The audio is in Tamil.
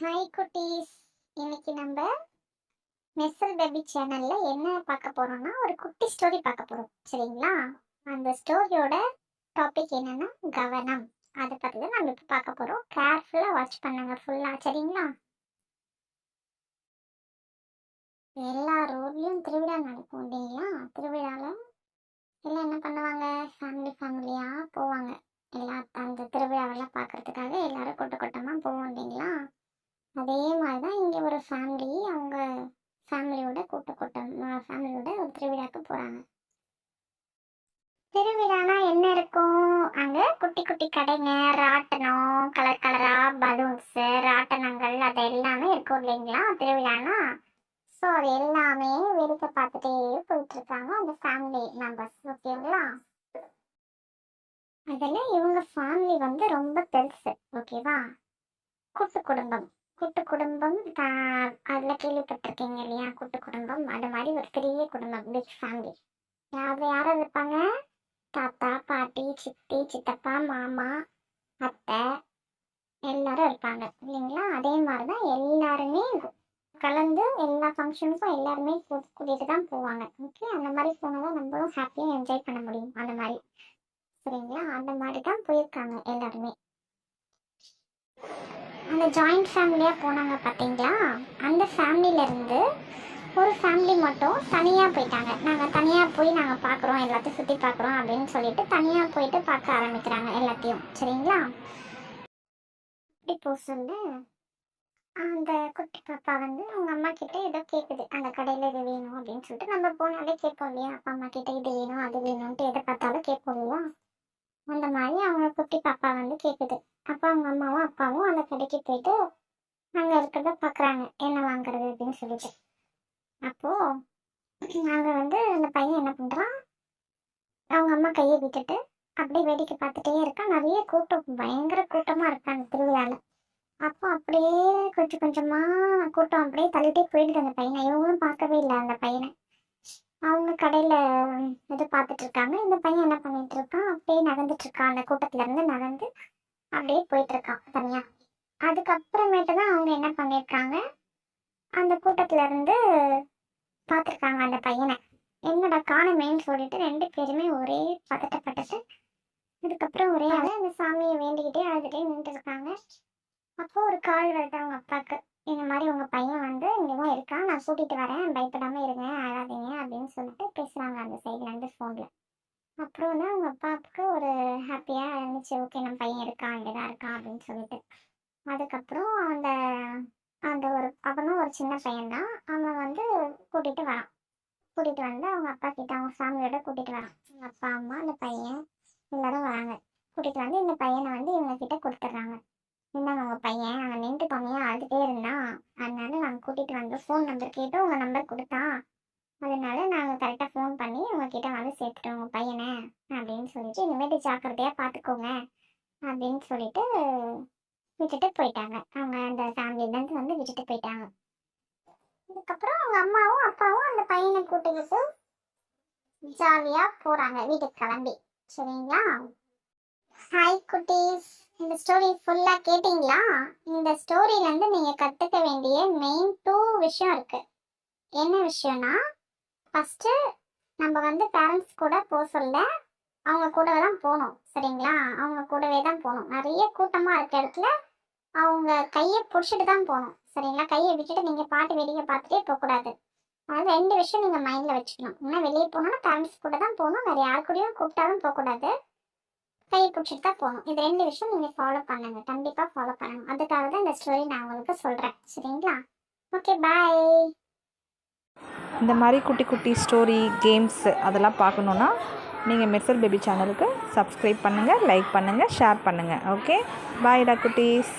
ஹாய் குட்டீஸ். இன்னைக்கு நம்ம மெஸ்ஸல் பேபி சேனல்ல என்ன பார்க்க போறோம்னா ஒரு குட்டி ஸ்டோரி பார்க்க போறோம். சரிங்களா? அந்த ஸ்டோரியோட டாபிக் என்னன்னா கவனம். அதை பத்தி தான் நம்ம இப்போ பார்க்க போறோம். கேர்ஃபுல்லா வாட்ச் பண்ணுங்க ஃபுல்லா சரிங்களா? எல்லா ரோட்லயும் திருவிழா நடக்கும் இல்லைங்களா? திருவிழால எல்லாம் என்ன பண்ணுவாங்க? ஃபேமிலி ஃபேமிலியா போவாங்க எல்லா அந்த திருவிழாவெல்லாம் பார்க்கறதுக்காக எல்லாரும் கூட்ட கூட்டமா போவோம் இல்லைங்களா அதே மாதிரி தான் இங்கே ஒரு ஃபேமிலி அவங்க ஃபேமிலியோட கூட்ட கூட்டம் ஃபேமிலியோட ஒரு திருவிழாக்கு போகிறாங்க திருவிழானா என்ன இருக்கும் அங்கே குட்டி குட்டி கடைங்க ராட்டனம் கலர் கலராக பலூன்ஸு ராட்டனங்கள் அது எல்லாமே இருக்கும் இல்லைங்களா? திருவிழானா? ஸோ அது எல்லாமே வேடிக்கை பார்த்துட்டே போயிட்டு இருக்காங்க அந்த ஃபேமிலி மெம்பர்ஸ் ஓகேங்களா அதில் இவங்க ஃபேமிலி வந்து ரொம்ப பெருசு ஓகேவா கூட்டு குடும்பம். கூட்டு குடும்பம் அதில் கேள்விப்பட்டிருக்கீங்க இல்லையா? கூட்டு குடும்பம் அது மாதிரி ஒரு பெரிய குடும்பம் பிக் ஃபேமிலி யார் யாரும் இருப்பாங்க? சித்தி சித்தப்பா மாமா அத்தை எல்லாரும் இருப்பாங்க இல்லைங்களா? அதே மாதிரி தான் எல்லாருமே கலந்து எல்லா ஃபங்க்ஷனுக்கும் எல்லாருமே கூட்டிகிட்டு தான் போவாங்க. ஓகே அந்த மாதிரி போனால் தான் நம்மளும் ஹாப்பியாக என்ஜாய் பண்ண முடியும். அந்த மாதிரி. சரிங்களா? அந்த மாதிரி தான் போயிருக்காங்க எல்லாருமே. அந்த ஜாயிண்ட் ஃபேமிலியாக போனாங்க பார்த்தீங்களா அந்த ஃபேமிலியிலேருந்து ஒரு ஃபேமிலி மட்டும் தனியாக போயிட்டாங்க. நாங்கள் தனியாக போய் நாங்கள் பார்க்குறோம் எல்லாத்தையும் சுற்றி பார்க்குறோம் அப்படின்னு சொல்லிட்டு தனியாக போயிட்டு பார்க்க ஆரம்பிக்கிறாங்க எல்லாத்தையும். சரிங்களா? அப்படி போக சொல்ல. அந்த குட்டி பாப்பா வந்து அவங்க அம்மா கிட்ட ஏதோ கேட்குது அந்த கடையில் இது வேணும் அப்படின்னு சொல்லிட்டு நம்ம போனாலே கேட்போம் இல்லையா? அப்பா அம்மா கிட்ட இது வேணும் அது வேணும்ன்ட்டு எதை பார்த்தாலும் கேட்போம் இல்லையா? அந்த மாதிரி அவங்க குட்டி பாப்பா வந்து கேட்குது அப்போ அவங்க அம்மாவும் அப்பாவும் அந்த கடைக்கு போயிட்டு அங்கே இருக்கிறத பார்க்குறாங்க என்ன வாங்குறது அப்படின்னு சொல்லிட்டு. அப்போது அங்கே வந்து அந்த பையன் என்ன பண்ணுறான் அவங்க அம்மா கையை விட்டுட்டு அப்படியே வேடிக்கை பார்த்துட்டே இருக்கான். நிறைய கூட்டம் பயங்கர கூட்டமாக இருக்கான் அந்த திருவிழாவில் அப்போ அப்படியே கொஞ்சம் கொஞ்சமாக கூட்டம் அப்படியே தள்ளிட்டே போயிடுது அந்த பையனை. இவங்களும் பார்க்கவே இல்லை அந்த பையனை. அவங்க கடையில் இது பார்த்துட்டு இருக்காங்க. இந்த பையன் என்ன பண்ணிட்டு இருக்கான்? அப்படியே நடந்துட்டு இருக்கான். அந்த கூட்டத்துல இருந்து நடந்து அப்படியே போயிட்டு இருக்கான் தனியா. அதுக்கப்புறமேட்டு தான் அவங்க என்ன பண்ணியிருக்காங்க அந்த கூட்டத்துல இருந்து பார்த்துருக்காங்க அந்த பையனை. என்னடா காணுமேன்னு சொல்லிட்டு ரெண்டு பேருமே ஒரே பதட்டப்பட்டுட்டு அதுக்கப்புறம் ஒரே ஆள் அந்த சாமியை வேண்டிக்கிட்டே அழுதுகிட்டே நின்றுட்டு இருக்காங்க. அப்போ ஒரு கால் வருது அவங்க அப்பாவுக்கு. இந்த மாதிரி உங்க பையன் வந்து இங்கே தான் இருக்கான். நான் கூட்டிட்டு வரேன். பயப்படாம இருங்க அழாதீங்க அப்படின்னு சொல்லிட்டு பேசுறாங்க அந்த சைட்ல இருந்து ஃபோன்ல அப்புறம் தான் அவங்க அப்பாவுக்கு ஒரு ஹாப்பியாக இருந்துச்சு. ஓகே நம்ம பையன் இருக்கான் இங்கே தான் இருக்கான் அப்படின்னு சொல்லிட்டு. அதுக்கப்புறம் அந்த அந்த ஒரு அவனும் ஒரு சின்ன பையன்தான். அவன் வந்து கூட்டிகிட்டு வரான். கூட்டிகிட்டு வந்து அவங்க அப்பா கிட்ட அவங்க ஃபேமிலியோட கூட்டிகிட்டு வரான். அவங்க அப்பா அம்மா அந்த பையன் எல்லாரும் வராங்க. கூட்டிகிட்டு வந்து இந்த பையனை வந்து இவங்க கிட்ட கொடுத்துட்றாங்க. இந்தாங்க உங்கள் பையன் அங்கே நின்று கம்மியாக அழுதுகிட்டே இருந்தான். அதனால நாங்கள் கூட்டிகிட்டு வந்து ஃபோன் நம்பர் கேட்டு உங்கள் நம்பர் கொடுத்தான். அதனால நாங்கள் கரெக்டாக ஃபோன் பண்ணி உங்ககிட்ட வந்து சேர்த்துட்டோம் உங்கள் பையனை அப்படின்னு சொல்லிட்டு இனிமேட்டு ஜாக்கிரதையாக பார்த்துக்கோங்க அப்படின்னு சொல்லிட்டு விட்டுட்டு போயிட்டாங்க. அவங்க அந்த ஃபேமிலிலேருந்து வந்து விட்டுட்டு போயிட்டாங்க. அதுக்கப்புறம் அவங்க அம்மாவும் அப்பாவும் அந்த பையனை கூட்டிக்கிட்டு ஜாலியாக போகிறாங்க வீட்டுக்கு கிளம்பி. சரிங்களா? ஹாய் குட்டீஸ். இந்த ஸ்டோரி ஃபுல்லாக கேட்டிங்களா? இந்த ஸ்டோரியிலேருந்து நீங்கள் கற்றுக்க வேண்டிய மெயின் டூ விஷயம் இருக்குது என்ன விஷயம்னா ஃபஸ்ட்டு நம்ம வந்து பேரண்ட்ஸ் கூட போக சொல்ல அவங்க கூடவே தான் போகணும். சரிங்களா? அவங்க கூடவே தான் போகணும். நிறைய கூட்டமாக இருக்க இடத்துல அவங்க கையை பிடிச்சிட்டு தான் போகணும். சரிங்களா? கையை விட்டுட்டு நீங்கள் பாட்டு வெளியே பார்த்துட்டே போகக்கூடாது அதாவது ரெண்டு விஷயம் நீங்கள் மைண்டில் வச்சுக்கணும். இன்னும் வெளியே போகணும்னா பேரண்ட்ஸ் கூட தான் போகணும். வேறு யார் கூடயும் கூப்பிட்டாலும் போகக்கூடாது கையை பிடிச்சிட்டு தான் போகணும். இது ரெண்டு விஷயம் நீங்கள் ஃபாலோ பண்ணுங்க. கண்டிப்பாக ஃபாலோ பண்ணணும். அதுக்காக தான் இந்த ஸ்டோரி நான் உங்களுக்கு சொல்கிறேன் சரிங்களா? ஓகே பாய் இந்த மாதிரி குட்டி குட்டி ஸ்டோரி கேம்ஸ் அதெல்லாம் பார்க்கணுன்னா நீங்கள் மெர்சல் பேபி சேனலுக்கு சப்ஸ்கிரைப் பண்ணுங்கள் லைக் பண்ணுங்கள் ஷேர் பண்ணுங்கள் ஓகே பாய்டா குட்டீஸ்.